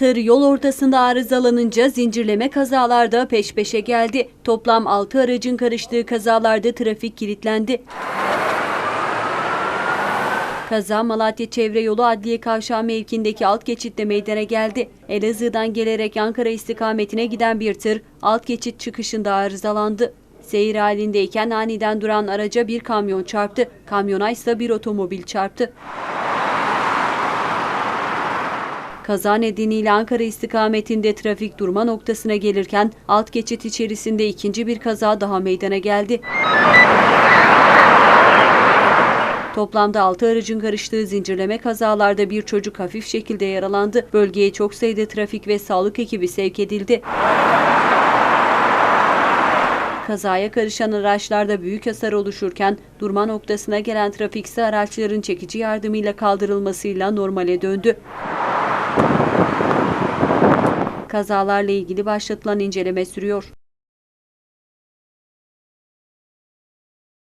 Tır yol ortasında arızalanınca zincirleme kazalarda peş peşe geldi. Toplam 6 aracın karıştığı kazalarda trafik kilitlendi. Kaza Malatya Çevre Yolu Adliye Kavşağı mevkindeki alt geçitte meydana geldi. Elazığ'dan gelerek Ankara istikametine giden bir tır alt geçit çıkışında arızalandı. Seyir halindeyken aniden duran araca bir kamyon çarptı. Kamyona ise bir otomobil çarptı. Kaza nedeniyle Ankara istikametinde trafik durma noktasına gelirken alt geçit içerisinde ikinci bir kaza daha meydana geldi. Toplamda 6 aracın karıştığı zincirleme kazalarda bir çocuk hafif şekilde yaralandı. Bölgeye çok sayıda trafik ve sağlık ekibi sevk edildi. Kazaya karışan araçlarda büyük hasar oluşurken durma noktasına gelen trafik ise araçların çekici yardımıyla kaldırılmasıyla normale döndü. Kazalarla ilgili başlatılan inceleme sürüyor.